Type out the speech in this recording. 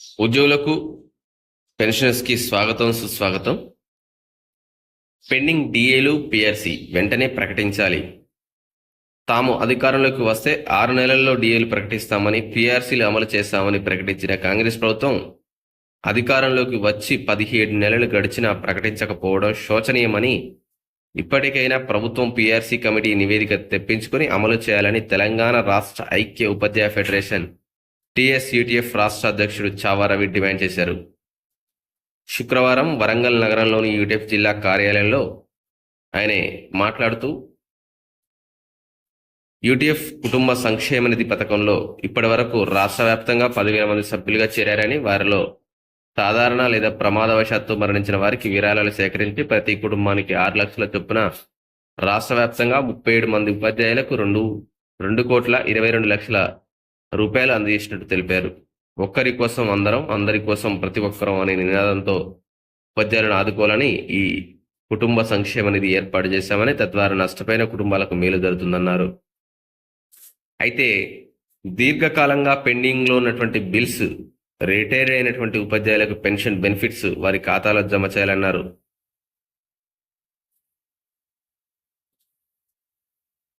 ఉద్యోగులకు పెన్షనర్స్కి స్వాగతం సుస్వాగతం. పెండింగ్ డిఏలు పిఆర్సి వెంటనే ప్రకటించాలి. తాము అధికారంలోకి వస్తే ఆరు నెలల్లో డిఏలు ప్రకటిస్తామని పిఆర్సీలు అమలు చేస్తామని ప్రకటించిన కాంగ్రెస్ ప్రభుత్వం అధికారంలోకి వచ్చి పదిహేడు నెలలు గడిచినా ప్రకటించకపోవడం శోచనీయమని ఇప్పటికైనా ప్రభుత్వం పిఆర్సీ కమిటీ నివేదిక తెప్పించుకొని అమలు చేయాలని తెలంగాణ రాష్ట్ర ఐక్య ఉపాధ్యాయ ఫెడరేషన్ టీఎస్యూటీఎఫ్ రాష్ట్ర అధ్యక్షుడు చావారవి డిమాండ్ చేశారు. శుక్రవారం వరంగల్ నగరంలోని యూటీఎఫ్ జిల్లా కార్యాలయంలో ఆయన మాట్లాడుతూ యూటీఎఫ్ కుటుంబ సంక్షేమ నిధి పథకంలో ఇప్పటి వరకు రాష్ట్ర వ్యాప్తంగా పదివేల మంది సభ్యులుగా చేరారని వారిలో సాధారణ లేదా ప్రమాదవశాత్తు మరణించిన వారికి విరాళాలు సేకరించి ప్రతి కుటుంబానికి ఆరు లక్షల చొప్పున రాష్ట్ర వ్యాప్తంగా ముప్పై ఏడు మంది ఉపాధ్యాయులకు రెండు రెండు కోట్ల ఇరవై రెండు లక్షల రూపాయలు అందజేసినట్టు తెలిపారు. ఒక్కరి కోసం అందరం అందరి కోసం ప్రతి ఒక్కరం అనే నినాదంతో ఉపాధ్యాయులను ఆదుకోవాలని ఈ కుటుంబ సంక్షేమ నిధి ఏర్పాటు చేశామని తద్వారా నష్టపోయిన కుటుంబాలకు మేలు జరుగుతుందన్నారు. అయితే దీర్ఘకాలంగా పెండింగ్లో ఉన్నటువంటి బిల్స్ రిటైర్ అయినటువంటి ఉపాధ్యాయులకు పెన్షన్ బెనిఫిట్స్ వారి ఖాతాలో జమ చేయాలన్నారు.